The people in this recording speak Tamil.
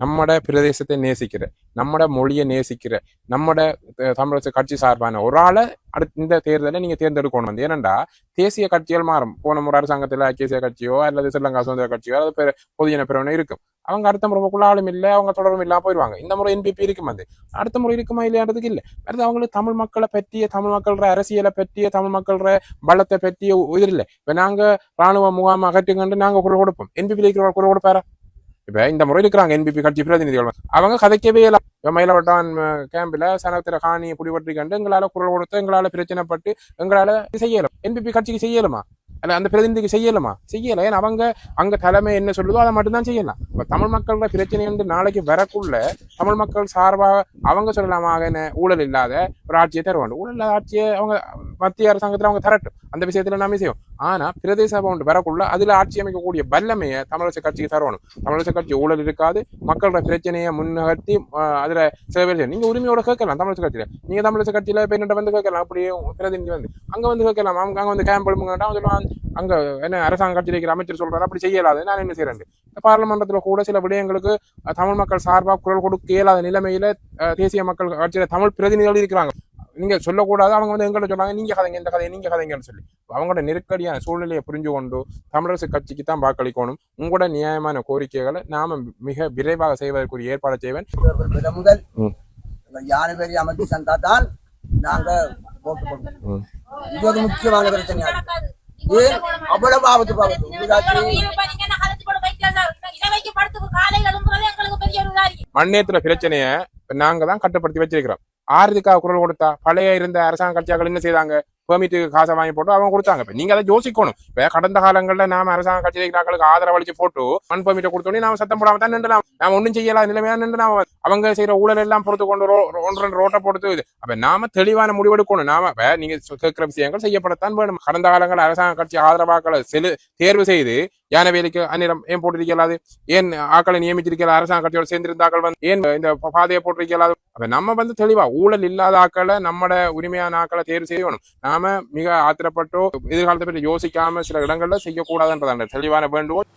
நம்மட பிரதேசத்தை நேசிக்கிற நம்மட மொழியை நேசிக்கிற நம்மட தமிழக கட்சி சார்பான ஒரு ஆளை அடுத்த இந்த தேர்தலை நீங்க தேர்ந்தெடுக்கணும் வந்து. ஏனண்டா தேசிய கட்சிகள் மாறும். போன முறை அரசாங்கத்தில் ஐக்கிய கட்சியோ அல்லது ஸ்ரீலங்கா சுதந்திர கட்சியோ அல்லது பொதுஜன பிரிவினை இருக்கும். அவங்க அடுத்த முறைக்குள்ள ஆளும் இல்லை அவங்க தொடரும் இல்லாம போயிடுவாங்க இந்த முறை என்பிபி இருக்கும் வந்து? அடுத்த முறை இருக்குமா இல்லையான்றதுக்கு இல்லை. அடுத்து அவங்களுக்கு தமிழ் மக்களை பற்றிய தமிழ் மக்களோட அரசியலை பற்றிய தமிழ் மக்களோட பலத்தை பற்றிய இது இல்லை. இப்ப நாங்க ராணுவ முகாம் அகற்றுங்கன்று நாங்க குரல் கொடுப்போம். என்பிபி இருக்கிற குரல் கொடுப்பாரா? இப்ப இந்த முறையில் இருக்கிறாங்க என்பிபி கட்சி பிரதிநிதிகள். அவங்க கதைக்கவே இல்லை. இப்போ மயிலவட்டான் கேம்பில் சனத்திர காணி குடிபற்றி கண்டு எங்களால குரல் கொடுத்து எங்களால பிரச்சனைப்பட்டு எங்களால இது செய்யலாம். என்பிபி கட்சிக்கு செய்யலுமா? அல்ல அந்த பிரதிநிதிக்கு செய்யலுமா? செய்யலை. ஏன்னா அவங்க அங்க தலைமை என்ன சொல்லுதோ அதை மட்டும்தான் செய்யலாம். இப்போ தமிழ் மக்களோட பிரச்சனை வந்து நாளைக்கு வரக்குள்ள தமிழ் மக்கள் சார்பாக அவங்க சொல்லலாமாக ஊழல் இல்லாத ஒரு ஆட்சியை தருவாங்க. ஊழல் இல்லாத ஆட்சியை அவங்க மத்திய அரசாங்கத்தில் அவங்க தரட்டும் அந்த விஷயத்துல நாம செய்வோம். ஆனா பிரதேச பவுண்ட் வரக்குள்ள அதுல ஆட்சி அமைக்கக்கூடிய வல்லமையை தமிழரசு கட்சிக்கு தரணும். தமிழரசு கட்சி ஊழல் இருக்காது. மக்களோட பிரச்சனையை முன்னகர்த்தி அதில் அதுல சேவை செய்யணும். நீங்க உரிமையோட கேட்கலாம் தமிழரசு கட்சியில. நீங்க தமிழரசு கட்சியில பெண்ணிட்ட வந்து கேட்கலாம். அப்படியே பிரதிநிதி வந்து. அங்க வந்து கேட்கலாம். அவங்க அங்க வந்து கேம்ப் எழுப்புங்கட்டா சொல்லுவாங்க அங்க என்ன அரசாங்க கட்சியில் இருக்கிற அமைச்சர் சொல்றாரு. அப்படி செய்யலாது. நான் என்ன செய்யறேன் இந்த பார்லமெண்டத்துல கூட சில விடயங்களுக்கு தமிழ் மக்கள் சார்பாக குரல் கொடுக்க இயலாத நிலைமையில தேசிய மக்கள் கட்சியில தமிழ் பிரதிநிதிகள் இருக்கிறாங்க. நீங்க சொல்லக்கூடாது அவங்க வந்து எங்கிட்ட சொன்னாங்க நீங்க கதைங்க இந்த கதையை நீங்க கதைங்கன்னு சொல்லி. அவங்களோட நெருக்கடியான சூழ்நிலையை புரிஞ்சு கொண்டு தமிழரசு கட்சிக்கு தான் வாக்களிக்கணும். உங்களோட நியாயமான கோரிக்கைகளை நாம மிக விரைவாக செய்வதற்குரிய ஏற்பாடு செய்வேன். முதல் ம். எங்கள் யானை பேரி அமைச்சு தந்தா தான் நாங்க ஓட்டு போடுவோம். இது ஒரு முக்கியமான. ஏன் அவ்வளவு ஆபத்து பாபத்து. மண்ணேத்துல பிரச்சனைய நாங்க தான் கட்டுப்படுத்தி வச்சிருக்கிறோம். ஆறுதுக்காக குரல் கொடுத்தா? பழைய இருந்த அரசாங்க கட்சியாக்கள் என்ன செய்தாங்க? பெர்மிட்டுக்கு காசை வாங்கி போட்டு அவங்க கொடுத்தாங்க. இப்ப நீங்கள் அதை யோசிக்கணும். இப்போ கடந்த காலங்கள்ல நாம அரசாங்க கட்சி இருக்கிறாங்களுக்கு ஆதரவளிச்சு போட்டு மண் பெர்மிட்டை கொடுத்தோன்னே நாம சத்தம் போடாம தான் நின்றுலாம். நாம ஒன்றும் செய்யலாம் நிலைமையா நின்று நாம அவங்க செய்யற ஊழல் எல்லாம் பொறுத்து கொண்டு ஒன்று ரோட்டை பொறுத்து இது. அப்ப நாம தெளிவான முடிவெடுக்கணும். நாம நீங்க கேட்கிற விஷயங்கள் செய்யப்படத்தான் வேணும். கடந்த காலங்கள் அரசாங்க கட்சி ஆதரவாக்களை செலு தேர்வு செய்து யானை வேலைக்கு அந்நிலம் ஏன் போட்டிருக்கலாது? ஏன் ஆக்களை நியமிச்சிருக்கல அரசாங்க கட்சியோட சேர்ந்திருந்தாக்கள் வந்து ஏன் இந்த பாதையை போட்டிருக்கலாது? அப்ப நம்ம வந்து தெளிவா ஊழல் இல்லாத ஆக்களை நம்மட உரிமையான ஆக்களை தேர்வு செய்யணும். நாம மிக ஆத்திரப்பட்டோ எதிர்காலத்தை பற்றி யோசிக்காம சில இடங்கள்ல செய்யக்கூடாதுன்றதான தெளிவான வேண்டுகோள்.